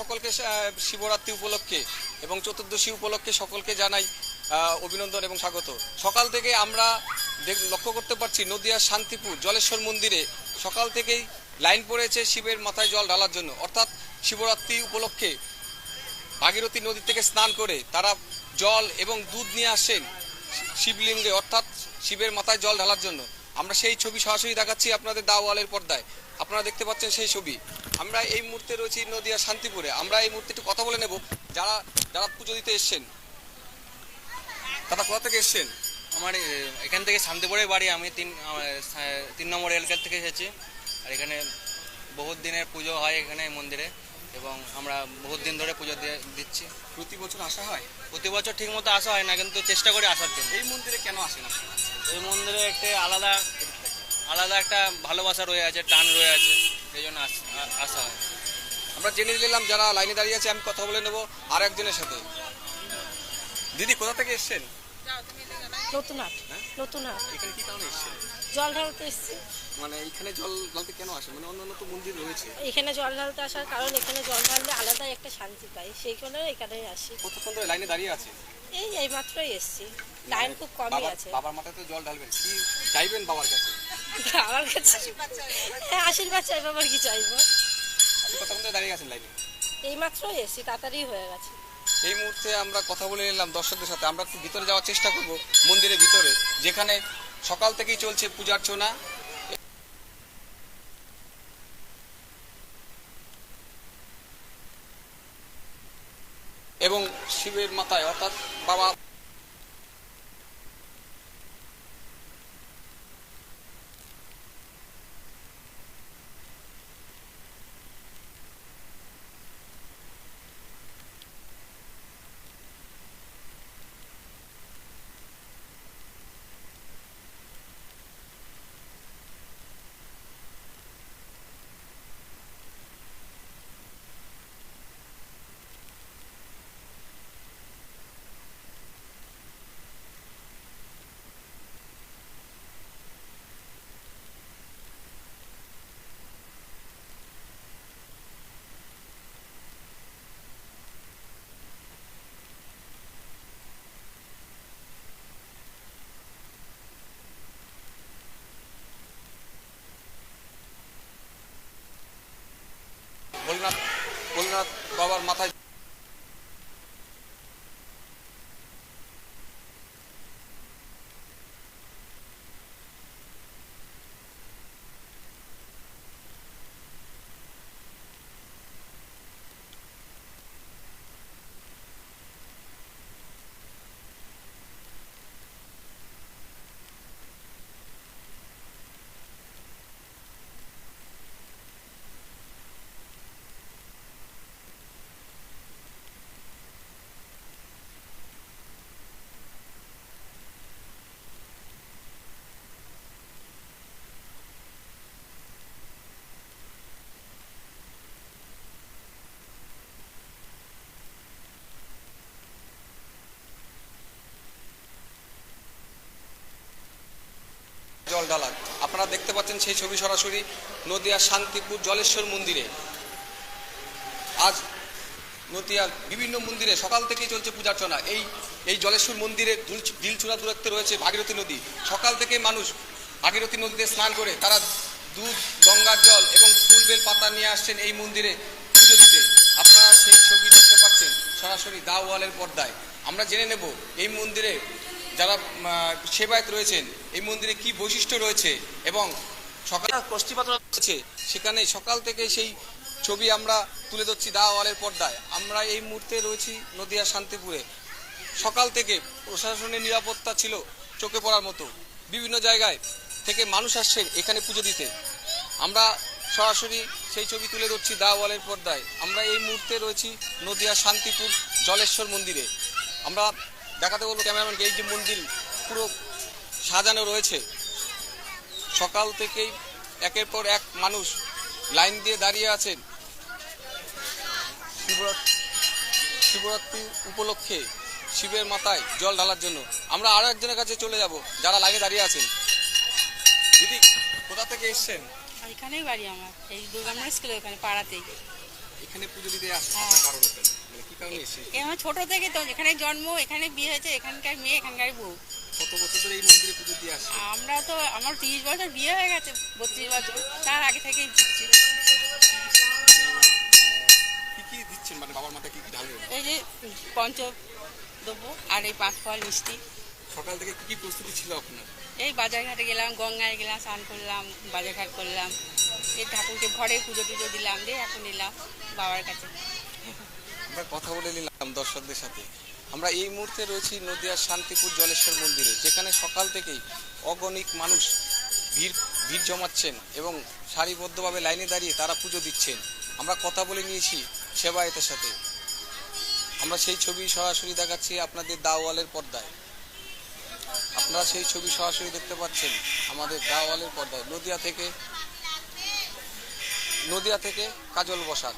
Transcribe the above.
সকলকে শিবরাত্রি উপলক্ষে এবং চতুর্দশী উপলক্ষে সকলকে জানাই অভিনন্দন এবং স্বাগত। সকাল থেকে আমরা লক্ষ্য করতে পারছি নদিয়ার শান্তিপুর জলেশ্বর মন্দিরে সকাল থেকেই লাইন পড়েছে শিবের মাথায় জল ঢালার জন্য। অর্থাৎ শিবরাত্রি উপলক্ষে ভাগীরথী নদী থেকে স্নান করে তারা জল এবং দুধ নিয়ে আসেন শিবলিঙ্গে, অর্থাৎ শিবের মাথায় জল ঢালার জন্য। আমরা সেই ছবি সরাসরি দেখাচ্ছি আপনাদের দাওয়ালের পর্দায়। আপনারা দেখতে পাচ্ছেন সেই ছবি। আমরা এই মুহূর্তে রয়েছি নদিয়া শান্তিপুরে। আমরা এই মুহূর্তে একটু কথা বলে নেব যারা যারা পুজো দিতে এসছেন। দাদা কোথা থেকে এসছেন? আমার এখান থেকে শান্তিপুরের বাড়ি। আমি তিন তিন নম্বর এলাকা থেকে এসেছি। আর এখানে বহুত দিনের পুজো হয় এখানে মন্দিরে। এবং আমরা বহুত দিন ধরে পুজো দিয়ে দিচ্ছি। প্রতি বছর আসা হয়? প্রতি বছর ঠিক মতো আসা হয় না কিন্তু চেষ্টা করে আসার জন্য। এই মন্দিরে কেন আসেন আপনারা? এই মন্দিরে একটা আলাদা আলাদা একটা ভালোবাসা রয়ে আছে টান রয়ে আছে সেই জন্য আসা হয়। আমরা জেনে নিলাম যারা লাইনে দাঁড়িয়ে আছে আমি কথা বলে নেব আর একজনের সাথে। দিদি কোথা থেকে এসছেন? নতুন হাট হ্যাঁ? নতুন হাট এখানে কি কারণে এসছেন? জল ঢালতে এসেছি। মানে এখানে জল ঢালতে কেন আসে মানে অন্যান্য তো মন্দির রয়েছে। এখানে জল ঢালতে আসার কারণ এখানে জল ঢাললে আলাদাই একটা শান্তি পাই সেই কারণে এখানে আসি। কতক্ষণ ধরে লাইনে দাঁড়িয়ে আছে এই এই মাত্রই এসেছি। লাইন খুব কমই আছে। বাবার মাথায় তো জল ঢালবেন। কি চাইবেন বাবার কাছে? আমার কাছে? হ্যাঁ আশীর্বাদ চাইব আবার কি চাইব? কতক্ষণ ধরে দাঁড়িয়ে আছেন লাইনে এই মাত্রই এসেছি তাড়াতাড়ি হয়ে গেছে। এই মুহূর্তে আমরা কথা বলে নিলাম দর্শকদের সাথে। আমরা একটু ভিতরে যাওয়ার চেষ্টা করব মন্দিরের ভিতরে। যেখানে সকাল থেকেই চলছে পূজার্চনা। এবং শিবের মাথায় অর্থাৎ বাবা ভোলনাথ ভোলনাথ বাবার মাথায় জল আপনারা দেখতে পাচ্ছেন সেই ছবি সরাসরি নদিয়া শান্তিপুর জলেশ্বর মন্দিরে। আজ নদিয়ার বিভিন্ন মন্দিরে সকাল থেকেই চলছে পূজার্চনা। এই এই জলেশ্বর মন্দিরে দুল- দিলচূড়া দূরত্বে রয়েছে ভাগীরথী নদী। সকাল থেকে মানুষ ভাগীরথী নদীতে স্নান করে তারা দুধ, গঙ্গার জল এবং ফুলবেল পাতা নিয়ে আসছেন এই মন্দিরে পুজো দিতে। আপনারা সেই ছবি দেখতে পাচ্ছেন সরাসরি দা ওয়ালের পর্দায়। আমরা জেনে নেব এই মন্দিরে যারা সেবায়ত রয়েছেন, এই মন্দিরে কি বৈশিষ্ট্য রয়েছে এবং সকাল কষ্টিপাত্র রয়েছে, সেখানে সকাল থেকে সেই ছবি আমরা তুলে ধরছি দা ওয়ালের পর্দায়। আমরা এই মুহূর্তে রয়েছি নদিয়া শান্তিপুরে। সকাল থেকে প্রশাসনের নিরাপত্তা ছিল চোখে পড়ার মতো। বিভিন্ন জায়গায় থেকে মানুষ আসছেন এখানে পুজো দিতে। আমরা সরাসরি সেই ছবি তুলে ধরছি দা ওয়ালের পর্দায়। আমরা এই মুহূর্তে রয়েছি নদিয়া শান্তিপুর জলেশ্বর মন্দিরে। আমরা দেখাতে বলব ক্যামেরাম্যানকে এই যে মন্দির পুরো সাজানো রয়েছে। সকাল থেকেই একের পর এক মানুষ লাইন দিয়ে দাঁড়িয়ে আছেন। শিবরাত্রি উপলক্ষে শিবের মাথায় জল ঢালার জন্য। আমরা আরও একজনের কাছে চলে যাব যারা লাইনে দাঁড়িয়ে আছেন। দিদি, কোথা থেকে এসছেন? এখানেই বাড়ি আমার, এই দুর্গামরা স্কুলের ওখানে, পাড়াতেই। এখানে পুজো দিতে আসা হ্যাঁ। আসার কারণ মানে কি কারণে এসে এ আমার ছোট থেকে তো এখানে জন্ম এখানে বিয়ে হয়েছে এখানকার মেয়ে এখানকার বউ। কত বছর ধরে এই মন্দিরে পুজো দিয়ে আসে আমরা তো আমার তিরিশ বছর বিয়ে হয়ে গেছে বত্রিশ বছর তার আগে থেকেই দিচ্ছি। কি কি দিচ্ছেন? মানে বাবার মাথায় কি কি ঢালবেন? এই যে পঞ্চ দেবো আর এই পাঁচ ফল মিষ্টি। সকাল থেকে কি কি প্রস্তুতি ছিল আপনার? এই বাজার ঘাটে গেলাম গঙ্গায় গেলাম স্নান করলাম বাজার ঘাট করলাম। এই ঠাকুরকে ঘরে পুজো টুজো দিলাম দিয়ে এখন এলাম বাবার কাছে। আমরা কথা বলে নিলাম দর্শকদের সাথে। আমরা এই মুহূর্তে রয়েছি নদিয়ার শান্তিপুর জলেশ্বর মন্দিরে, যেখানে সকাল থেকেই অগণিক মানুষ ভিড় ভিড় জমাচ্ছেন এবং সারিবদ্ধভাবে লাইনে দাঁড়িয়ে তারা পুজো দিচ্ছেন। আমরা কথা বলে নিয়েছি সেবায়েতের সাথে। আমরা সেই ছবি সরাসরি দেখাচ্ছি আপনাদের দাওয়ালের পর্দায়। আপনারা সেই ছবি সরাসরি দেখতে পাচ্ছেন আমাদের দাওয়ালের পর্দায়। নদিয়া থেকে নদিয়া থেকে কাজল বসাক।